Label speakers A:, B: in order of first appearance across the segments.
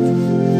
A: Thank you.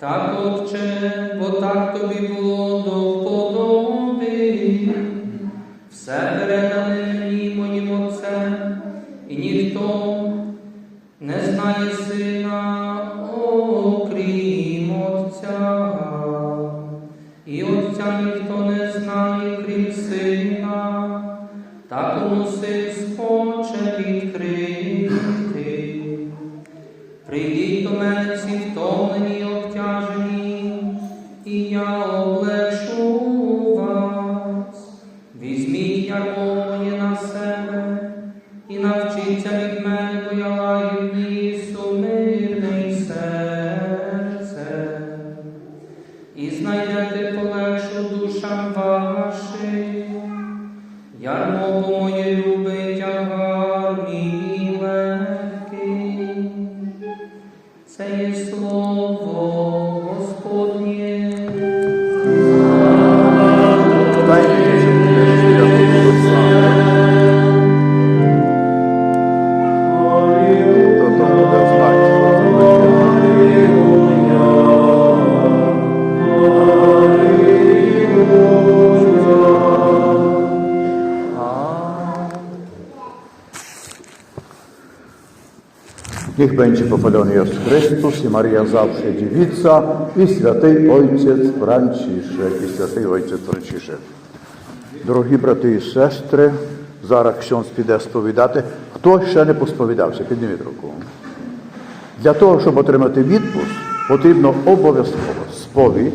A: Так, Отче, бо так тобі було до вподоби. Все передане мені моїм Отцем, і ніхто не знає сина,
B: 南無友よ będzie pochwalony Jezus Chrystus i Maria zawsze dziewica i święty Ojciec Franciszek i święty Ojciec Franciszek. Дорогі брати і сестри, зараз ксьонс піде сповідати. Хто ще не посповідався? Підніміть руку. Для того, щоб отримати відпуск, потрібно обов'язково сповідь,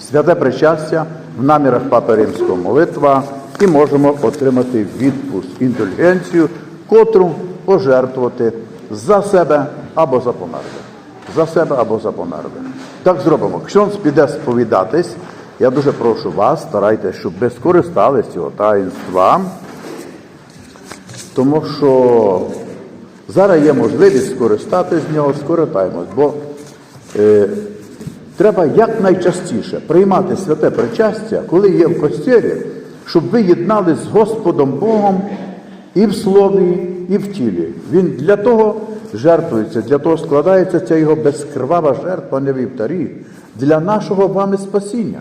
B: святе причастя в намірах Папи Римського молитва і можемо отримати відпуск, індульгенцію, котру пожертвувати за себе або за померлих. За себе або за померлих. Так зробимо. Ксьонс піде сповідатись. Я дуже прошу вас, старайтеся, щоб ви скористались цього таїнства, тому що зараз є можливість скористатись з нього, скористаємось, бо е, треба якнайчастіше приймати святе причастя, коли є в костілі, щоб ви єднались з Господом Богом і в слові, і в тілі. Він для того жертвується, для того складається ця його безкривава жертва не вівтарі, для нашого вами спасіння.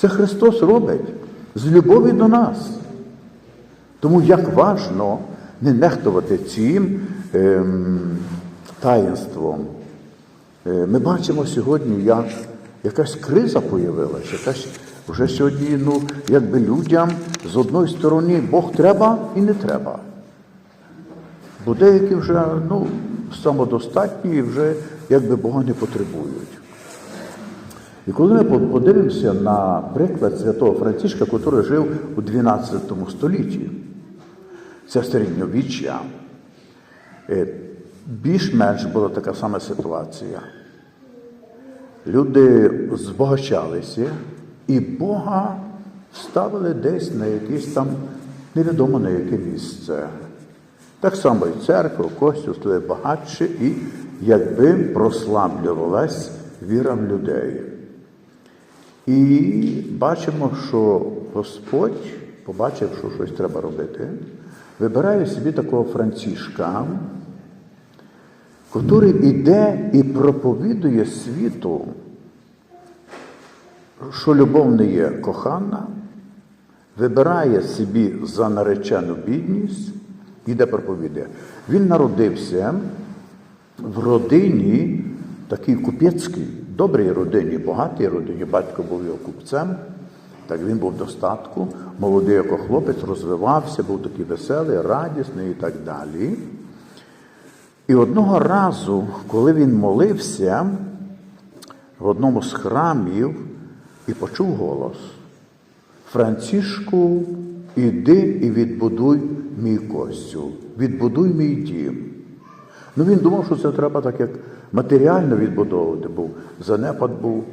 B: Це Христос робить з любові до нас. Тому як важно не нехтувати цим ем, таїнством. Е, Ми бачимо сьогодні, як якась криза появилася, якась вже сьогодні, ну, якби людям з одної сторони Бог треба і не треба. Бо деякі вже ну, самодостатні і вже якби Бога не потребують. І коли ми подивимося на приклад святого Францишка, який жив у 12 столітті, це середньовіччя, е, більш-менш була така сама ситуація. Люди збагачалися і Бога ставили десь на якесь там невідомо на яке місце. Так само і церква, костюм стали багатші, і якби прославлювалась віра людей. І бачимо, що Господь, побачив, що щось треба робити, вибирає собі такого Францішка, який іде і проповідує світу, що любов не є кохана, вибирає собі за наречену бідність, іде проповідує. Він народився в родині такій купецькій, добрій родині, багатій родині. Батько був його купцем, так він був в достатку, молодий як хлопець, розвивався, був такий веселий, радісний і так далі. І одного разу, коли він молився в одному з храмів і почув голос: Францішку, іди і відбудуй мій костюм, відбудуй мій дім. Ну він думав, що це треба так, як матеріально відбудовувати був, занепад був.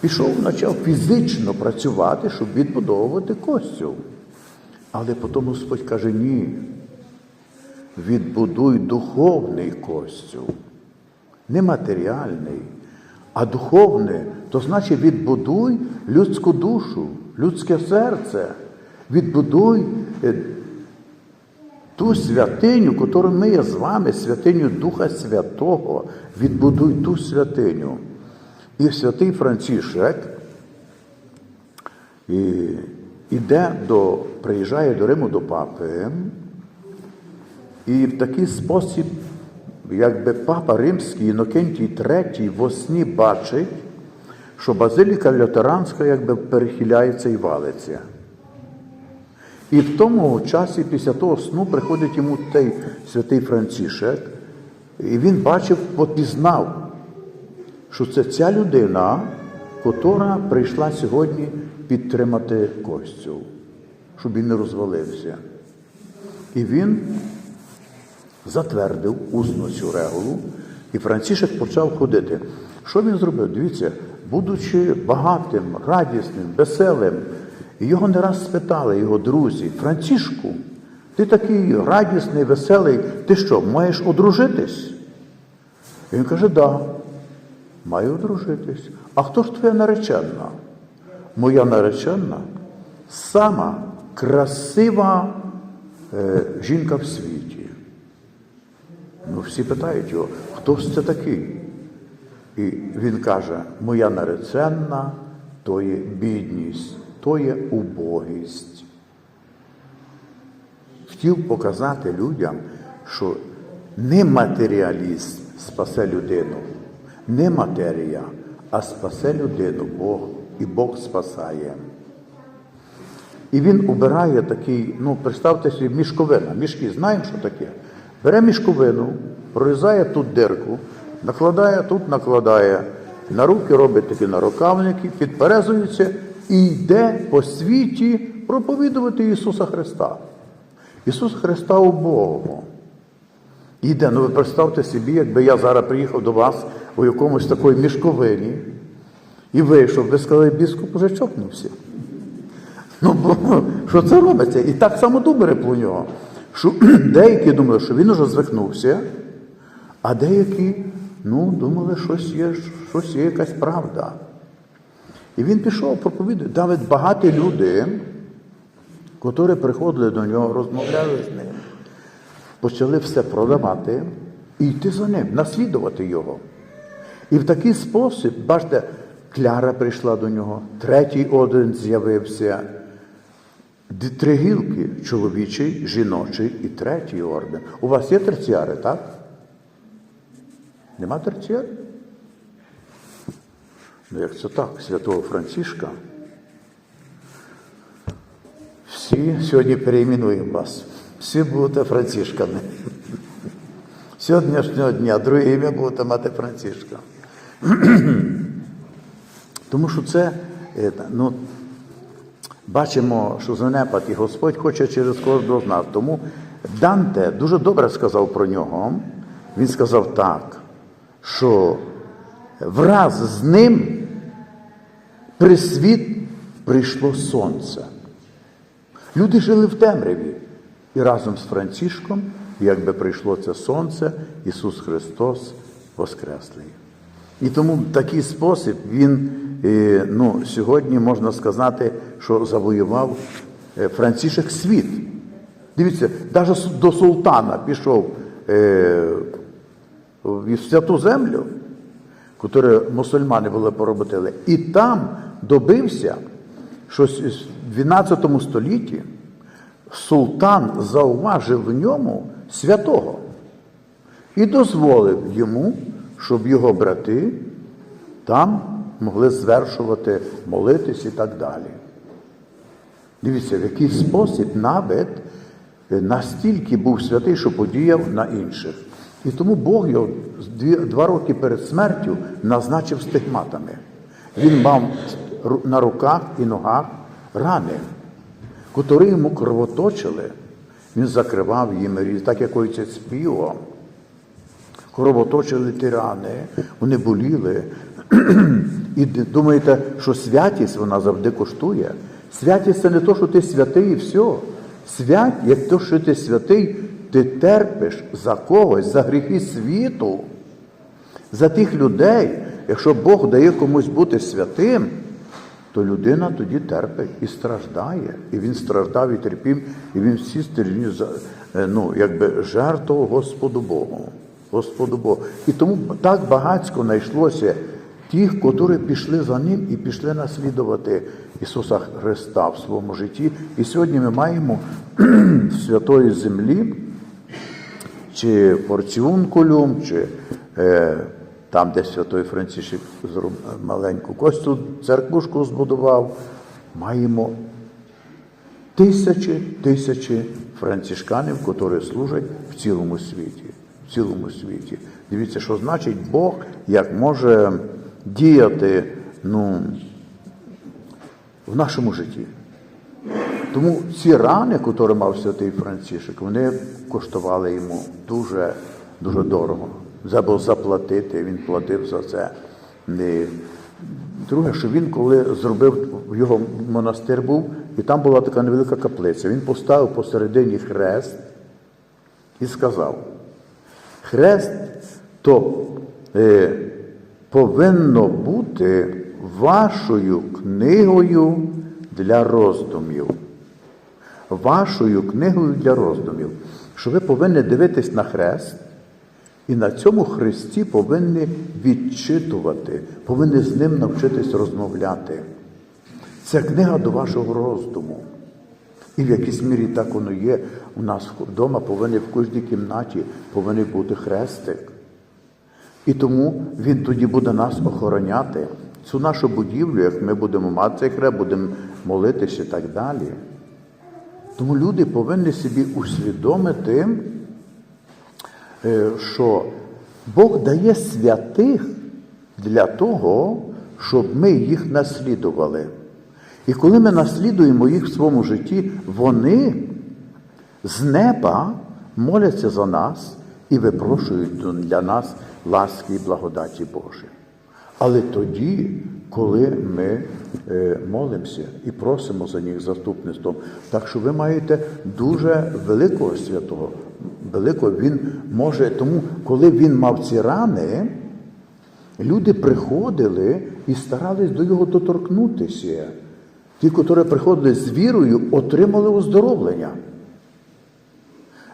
B: Пішов, почав фізично працювати, щоб відбудовувати костюм. Але потім Господь каже, ні. Відбудуй духовний костюм, не матеріальний, а духовний, то значить відбудуй людську душу, людське серце, відбудуй е, ту святиню, яку ми є з вами, святиню Духа Святого, відбудуй ту святиню. І святий Францішек іде до, приїжджає до Риму до папи. І в такий спосіб, якби папа Римський Інокентій III во сні бачить, що базиліка лютеранська якби перехиляється і валиться. І в тому часі, після того сну, приходить йому той святий Францішек, і він бачив, попізнав, що це ця людина, котра прийшла сьогодні підтримати костюм, щоб він не розвалився. І він затвердив усно цю регулу, і Францішек почав ходити. Що він зробив? Дивіться, будучи багатим, радісним, веселим, його не раз спитали його друзі, Францішку, ти такий радісний, веселий, ти що, маєш одружитись? І він каже, да, маю одружитись. А хто ж твоя наречена? Моя наречена сама красива е, жінка в світі. Ну, всі питають його, хто ж це такий? І він каже, моя наречена то є бідність, то є убогість. Хотів показати людям, що не матеріалізм спасе людину, не матерія, а спасе людину Бог, і Бог спасає. І він обирає такий, ну, представте собі, мішковина. Мішки знаємо, що таке. Бере мішковину, прорізає тут дирку, накладає тут, накладає. На руки робить такі нарукавники, підперезується і йде по світі проповідувати Ісуса Христа. Ісуса Христа убогого. Іде, ну ви представте собі, якби я зараз приїхав до вас у якомусь такої мішковині і вийшов, ви сказали, біскуп уже чокнувся. Ну, бо що це робиться? І так само думали про нього. Що деякі думали, що він уже звикнувся, а деякі ну, думали, щось є, щось є якась правда. І він пішов проповідати. Навіть багаті люди, котрі приходили до нього, розмовляли з ним, почали все продавати і йти за ним, наслідувати його. І в такий спосіб, бачите, Кляра прийшла до нього, третій один з'явився. Три гілки чоловічий, жіночий і третій орден. У вас є терціари, так? Нема терціарів? Ну, як це так, святого Францішка. Всі сьогодні перейменуємо вас. Всі будете Францішками. Сьогоднішнього дня друге ім'я будете мати Францішка. Тому що це, е, ну, бачимо, що занепад і Господь хоче через кожного з нас. Тому Данте дуже добре сказав про нього. Він сказав так, що враз з ним при світ прийшло сонце. Люди жили в темряві. І разом з Францишком, якби прийшло це сонце, Ісус Христос Воскреслий. І тому в такий спосіб Він е, ну, сьогодні можна сказати, що завоював е, Францишек світ. Дивіться, навіть до султана пішов е, в святу землю, яку мусульмани були поработили, і там добився, що в 12 столітті султан зауважив в ньому святого і дозволив йому, щоб його брати там могли звершувати, молитись і так далі. Дивіться, в який спосіб навіть настільки був святий, що подіяв на інших. І тому Бог його два роки перед смертю назначив стигматами. Він мав на руках і ногах рани, котрі йому кровоточили. Він закривав їм, різ- так як це співом. Кровоточили ті рани, вони боліли. І думаєте, що святість вона завжди коштує. Святість це не то, що ти святий і все. Свять, як то, що ти святий, ти терпиш за когось, за гріхи світу, за тих людей. Якщо Бог дає комусь бути святим, то людина тоді терпить і страждає. І він страждав і терпів, і він всі стерні, ну, якби жертвував Господу Богу. Господу Богу. І тому так багатько знайшлося тих, котрі пішли за ним і пішли наслідувати Ісуса Христа в своєму житті. І сьогодні ми маємо в святої землі чи порціункулюм, чи е, там, де святой Францишек зроб- маленьку костю церквушку збудував, маємо тисячі тисячі францишканів, які служать в цілому світі. В цілому світі. Дивіться, що значить Бог, як може діяти ну, в нашому житті. Тому ці рани, які мав святий Францишек, вони коштували йому дуже, дуже дорого. Забув заплатити, він платив за це. Друге, що він, коли зробив його монастир був, і там була така невелика каплиця, він поставив посередині хрест і сказав: Хрест то е, повинно бути вашою книгою для роздумів. Вашою книгою для роздумів. Що ви повинні дивитись на хрест, і на цьому хресті повинні відчитувати, повинні з ним навчитись розмовляти. Це книга до вашого роздуму. І в якійсь мірі так воно є. У нас вдома повинен в кожній кімнаті повинен бути хрестик. І тому він тоді буде нас охороняти. Цю нашу будівлю, як ми будемо мати цей хрест, будемо молитися і так далі. Тому люди повинні собі усвідомити, що Бог дає святих для того, щоб ми їх наслідували. І коли ми наслідуємо їх в своєму житті, вони з неба моляться за нас і випрошують для нас ласки і благодаті Божі. Але тоді, коли ми е, молимося і просимо за них заступництвом, так що ви маєте дуже великого святого, великого він може, тому коли він мав ці рани, люди приходили і старались до його доторкнутися. Ті, котрі приходили з вірою, отримали оздоровлення.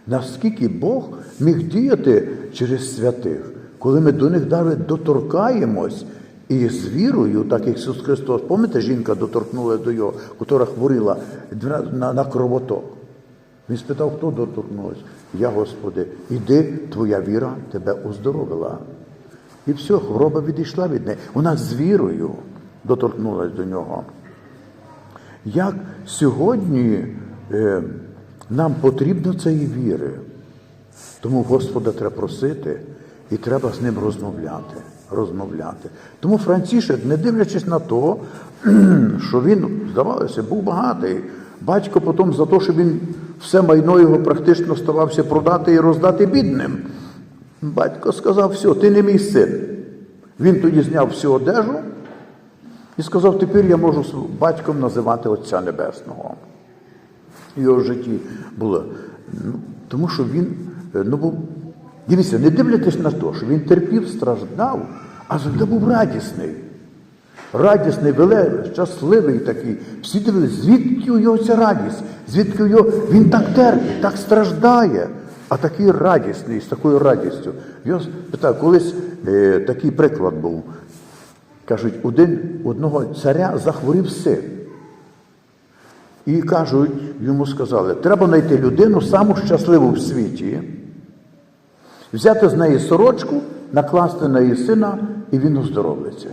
B: Наскільки Бог міг діяти через святих, коли ми до них навіть доторкаємось і з вірою, так як Ісус Христос, пам'ятаєте, жінка доторкнула до його, яка хворіла на, на кровоток. Він спитав, хто доторкнувся? Я, Господи, іди, твоя віра тебе оздоровила. І все, хвороба відійшла від неї. Вона з вірою доторкнулася до нього. Як сьогодні е, нам потрібно цієї віри, тому Господа треба просити і треба з ним розмовляти. розмовляти. Тому Францішек, не дивлячись на те, що він, здавалося, був багатий, батько потім за те, що він все майно його практично ставався продати і роздати бідним. Батько сказав, все, ти не мій син. Він тоді зняв всю одежу і сказав, тепер я можу батьком називати Отця Небесного. Його В житті було. Ну, тому що він е, ну, був. Дивіться, не дивлячись на те, що він терпів, страждав, а завжди був радісний. Радісний, великий, щасливий такий. Всі дивилися, звідки у нього ця радість, звідки у нього він так терпить, так страждає, а такий радісний, з такою радістю. Я питаю, колись е, такий приклад був. Кажуть, один, одного царя захворів син. І кажуть, йому сказали, треба знайти людину саму щасливу в світі, взяти з неї сорочку, накласти на її сина, і він оздоровиться.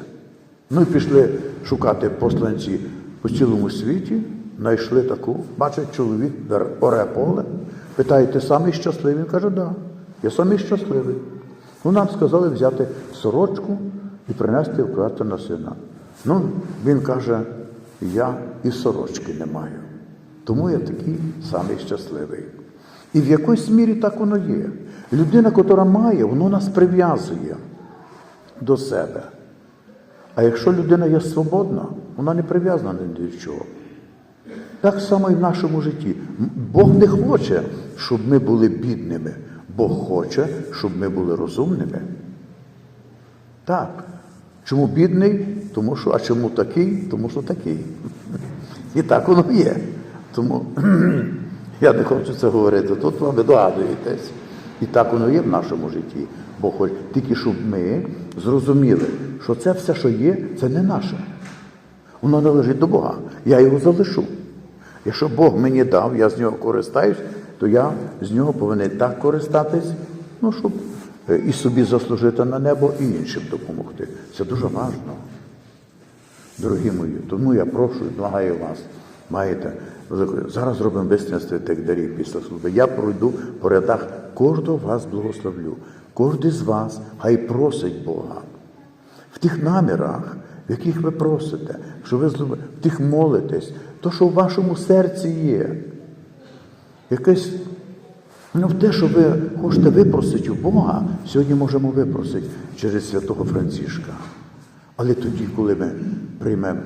B: Ну і пішли шукати посланці по цілому світі, знайшли таку, бачить, чоловік оре поле, питає, ти самий щасливий? Він каже, да, я самий щасливий. Ну, нам сказали взяти сорочку і принести вкласти на сина. Ну, він каже, я і сорочки не маю. Тому я такий самий щасливий. І в якійсь мірі так воно є. Людина, яка має, воно нас прив'язує до себе. А якщо людина є свободна, вона не прив'язана ні до чого. Так само і в нашому житті. Бог не хоче, щоб ми були бідними. Бог хоче, щоб ми були розумними. Так. Чому бідний? Тому що, а чому такий? Тому що такий. І так воно є. Тому я не хочу це говорити. Тут ви догадуєтесь. І так воно є в нашому житті. Бог хоче тільки щоб ми зрозуміли, що це все, що є, це не наше. Воно належить до Бога. Я його залишу. Якщо Бог мені дав, я з нього користаюсь, то я з нього повинен так користатись, ну, щоб е, і собі заслужити на небо, і іншим допомогти. Це дуже важливо. Дорогі мої, тому я прошу і благаю вас. Маєте зараз зробимо вистріл святих дарів після служби. Я пройду по рядах, кожного вас благословлю. Кожен з вас хай просить Бога в тих намірах, в яких ви просите, що ви в тих молитесь, то, що в вашому серці є. Якесь, ну, те, що ви хочете випросити у Бога, сьогодні можемо випросити через святого Францишка. Але тоді, коли ми приймемо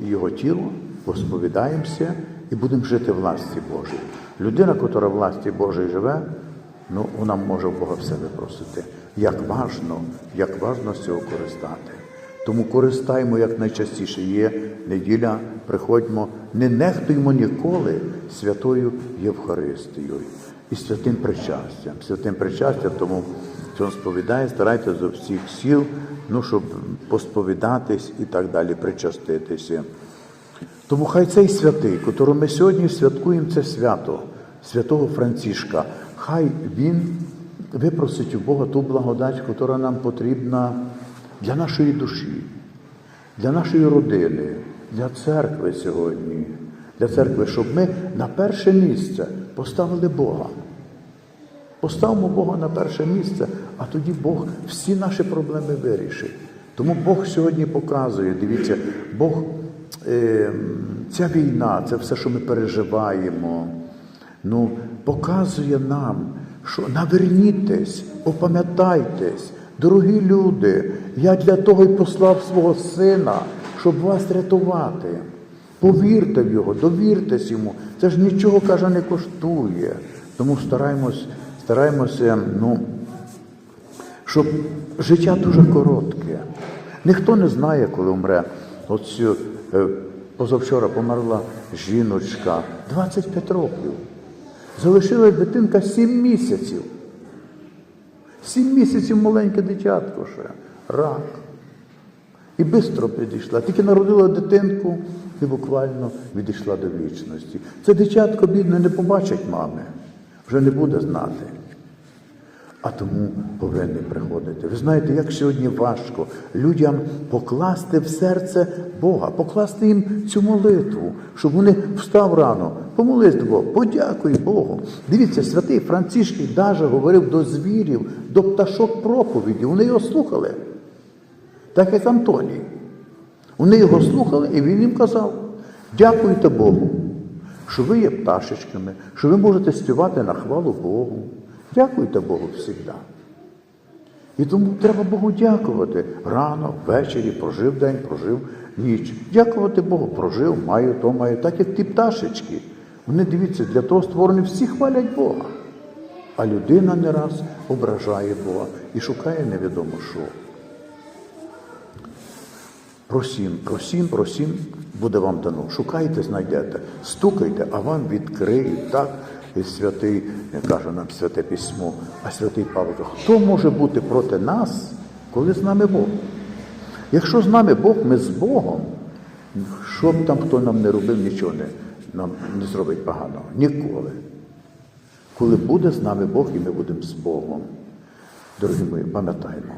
B: його тіло, посповідаємося і будемо жити в власті Божій. Людина, яка в власті Божій живе, ну, вона може в Бога все випросити. Як важно, як важно з цього користати. Тому користаємо як найчастіше. Є неділя, приходьмо, не нехтуємо ніколи святою Євхаристією і святим причастям. Святим причастям, тому хто сповідає, старайтеся з всіх сіл, ну, щоб посповідатись і так далі, причаститися. Тому хай цей святий, котрого ми сьогодні святкуємо це свято, святого Францишка, хай він випросить у Бога ту благодать, яка нам потрібна для нашої душі, для нашої родини, для церкви сьогодні, для церкви, щоб ми на перше місце поставили Бога. Поставимо Бога на перше місце, а тоді Бог всі наші проблеми вирішить. Тому Бог сьогодні показує, дивіться, Бог, ця війна, це все, що ми переживаємо, ну, показує нам, що навернітесь, опам'ятайтесь, дорогі люди, я для того й послав свого сина, щоб вас рятувати. Повірте в його, довіртесь йому. Це ж нічого, каже, не коштує. Тому стараємось, стараємося, ну, щоб життя дуже коротке. Ніхто не знає, коли умре. От цю, е, позавчора померла жіночка 25 років. Залишилась дитинка 7 місяців. Сім місяців маленьке дитятко ще. Рак. І швидко підійшла. Тільки народила дитинку і буквально відійшла до вічності. Це дитятко бідне не побачить мами, вже не буде знати. А тому повинні приходити. Ви знаєте, як сьогодні важко людям покласти в серце Бога, покласти їм цю молитву, щоб вони встав рано, помолись до Бога, подякуй Богу. Дивіться, святий Францишкий навіть говорив до звірів, до пташок проповіді. Вони його слухали. Так як Антоній. Вони його слухали, і він їм казав: дякуйте Богу, що ви є пташечками, що ви можете співати на хвалу Богу. Дякуйте Богу завжди. І тому треба Богу дякувати. Рано, ввечері прожив день, прожив ніч. Дякувати Богу, прожив, маю то, маю, так як ті пташечки. Вони дивіться, для того створені всі хвалять Бога. А людина не раз ображає Бога і шукає невідомо що. Просім, просім, просім, буде вам дано. Шукайте, знайдете, стукайте, а вам відкриють. Так? І святий каже нам святе письмо, а святий Павло, хто може бути проти нас, коли з нами Бог? Якщо з нами Бог, ми з Богом, що б там хто нам не робив, нічого не, нам не зробить поганого. Ніколи. Коли буде з нами Бог, і ми будемо з Богом. Дорогі мої, пам'ятаємо.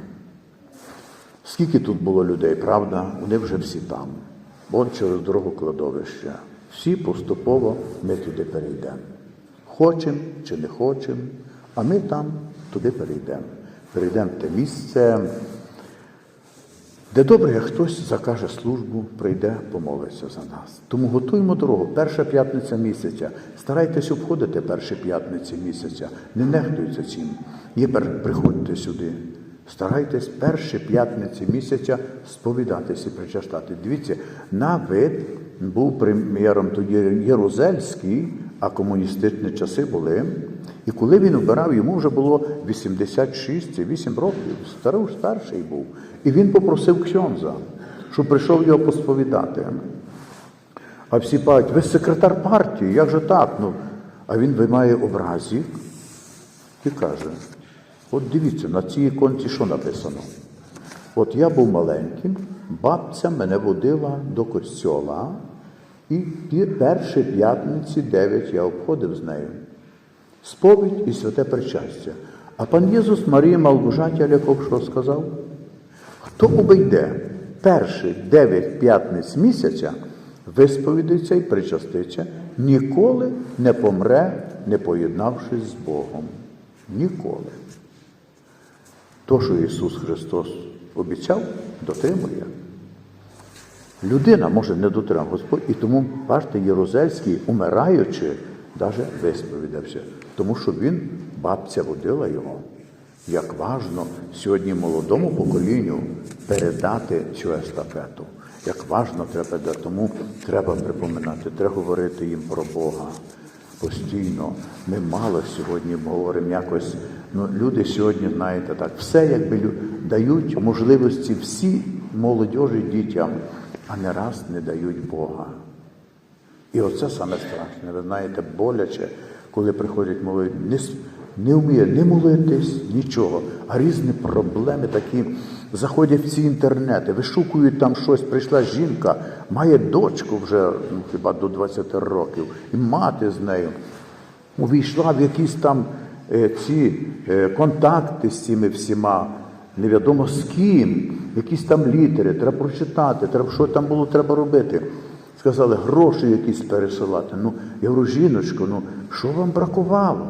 B: Скільки тут було людей, правда, вони вже всі там. Вон через дорогу кладовища. Всі поступово ми туди перейдемо. Хочемо чи не хочемо, а ми там туди перейдемо. Перейдемо в те місце, де добре, як хтось закаже службу, прийде, помолиться за нас. Тому готуємо дорогу. Перша п'ятниця місяця. Старайтесь обходити перші п'ятниці місяця. Не нехтуйте цим. Пер- приходьте сюди. Старайтесь перші п'ятниці місяця сповідатися і причастати. Дивіться, на вид був прем'єром тоді Єрузельський, а комуністичні часи були. І коли він обирав, йому вже було 86 чи 8 років, старий, старший був. І він попросив ксьонза, щоб прийшов його посповідати. А всі кажуть, ви секретар партії, як же так? Ну, а він виймає образів і каже: от дивіться, на цій іконці що написано? От я був маленьким, бабця мене водила до костьола, і перші п'ятниці дев'ять я обходив з нею. Сповідь і святе причастя. А пан Єсус Марії Малгужаті Аляков що сказав? Хто обійде перші дев'ять п'ятниць місяця, висповідиться і причаститься, ніколи не помре, не поєднавшись з Богом. Ніколи. То, що Ісус Христос обіцяв, дотримує. Людина може не дотримати Господь, і тому, бачите, Єрузельський, умираючи, навіть висповідався, тому що він, бабця водила його. Як важно сьогодні молодому поколінню передати цю естафету. Як важно треба тому треба припоминати, треба говорити їм про Бога постійно. Ми мало сьогодні говоримо якось. Ну, люди сьогодні, знаєте, так, все якби дають можливості всі молодіжі дітям, а не раз не дають Бога. І оце саме страшне, ви знаєте, боляче, коли приходять молоді, не, не вміє не молитись, нічого, а різні проблеми такі. Заходять в ці інтернети, вишукують там щось, прийшла жінка, має дочку вже ну, хіба до 20 років, і мати з нею. Увійшла в якісь там е, ці е, контакти з цими всіма, невідомо з ким, якісь там літери, треба прочитати, треба, що там було треба робити. Сказали, гроші якісь пересилати. Ну, я говорю, жіночко, ну що вам бракувало?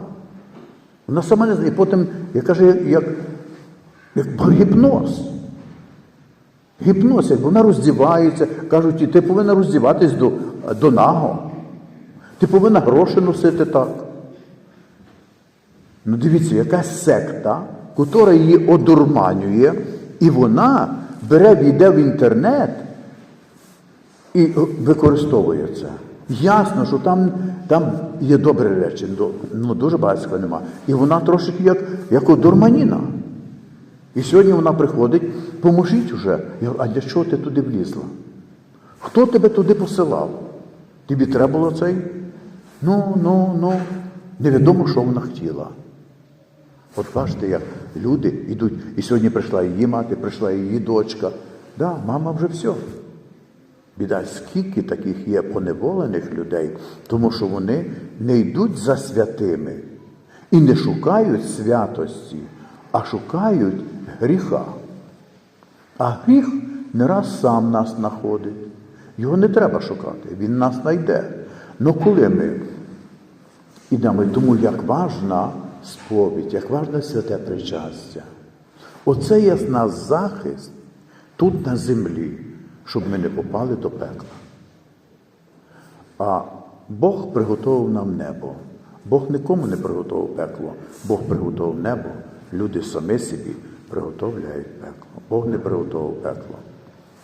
B: Вона сама не знає. І потім, я кажу, як, як, гіпноз. Гіпноз, як вона роздівається, кажуть, ти повинна роздіватись до, до наго. Ти повинна гроші носити так. Ну дивіться, якась секта, котра її одурманює, і вона бере, війде в інтернет і е, використовує це. Ясно, що там, там є добрі речі, ну дуже багатського нема. І вона трошки як, як одурманіна. І сьогодні вона приходить, поможіть уже. Я говорю, а для чого ти туди влізла? Хто тебе туди посилав? Тобі треба було цей? Ну, ну, ну, невідомо, що вона хотіла. От бачите, як люди йдуть. І сьогодні прийшла її мати, прийшла її дочка. Да, мама вже все. Біда, скільки таких є поневолених людей, тому що вони не йдуть за святими і не шукають святості, а шукають гріха. А гріх не раз сам нас знаходить. Його не треба шукати, він нас знайде. Ну коли ми ідемо, тому як важна сповідь, як важне святе причастя. Оце є з нас захист тут на землі, щоб ми не попали до пекла. А Бог приготував нам небо. Бог нікому не приготував пекло, Бог приготував небо. Люди самі собі приготовляють пекло. Бог не приготував пекло.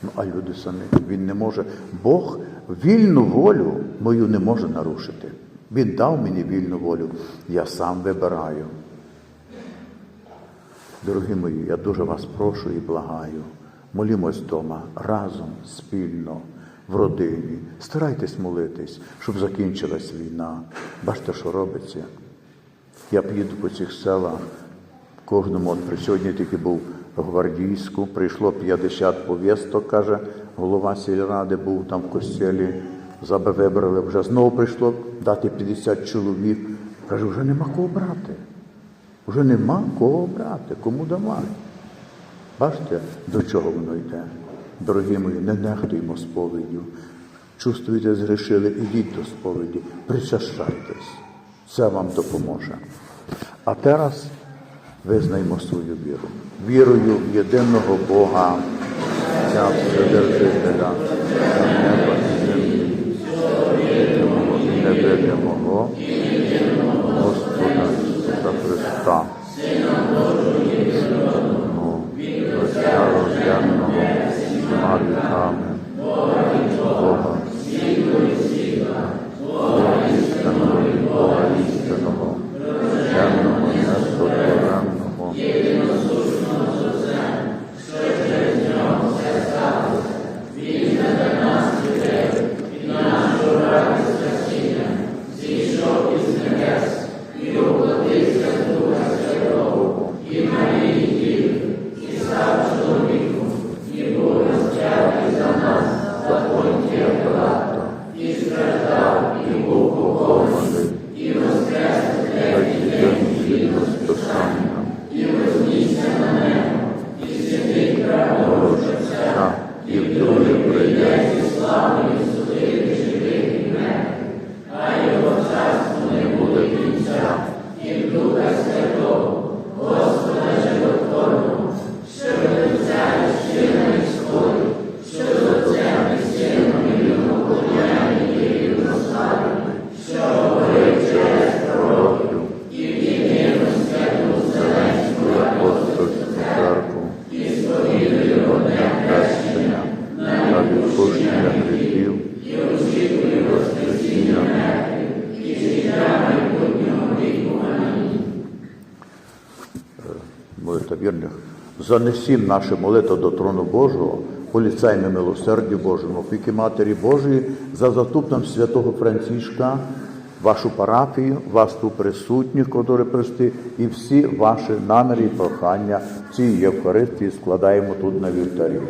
B: Ну, а люди самі. Він не може. Бог вільну волю мою не може нарушити. Він дав мені вільну волю. Я сам вибираю. Дорогі мої, я дуже вас прошу і благаю. Молімось вдома разом, спільно, в родині. Старайтесь молитись, щоб закінчилась війна. Бачите, що робиться. Я поїду по цих селах. Кожному, от при сьогодні тільки був в Гвардійську, прийшло 50 повісток, каже, голова сільради був там в костелі, заби вибрали, вже знову прийшло дати 50 чоловік. Каже, вже нема кого брати. Вже нема кого брати, кому давати. Бачите, до чого воно йде? Дорогі мої, не нехтуємо сповіддю. Чувствуєте, згрішили, ідіть до сповіді, причащайтесь. Це вам допоможе. А зараз визнаймо свою віру. Вірою в єдиного Бога, Отця Вседержителя, sin duda serlo Занесім наші молитви до трону Божого, поліцайне милосердю Божому, опіки Матері Божої, за заступном святого Францішка, вашу парафію, вас тут присутніх, котрі прийшли, і всі ваші наміри і прохання в цій Євхаристії складаємо тут на вівтарі.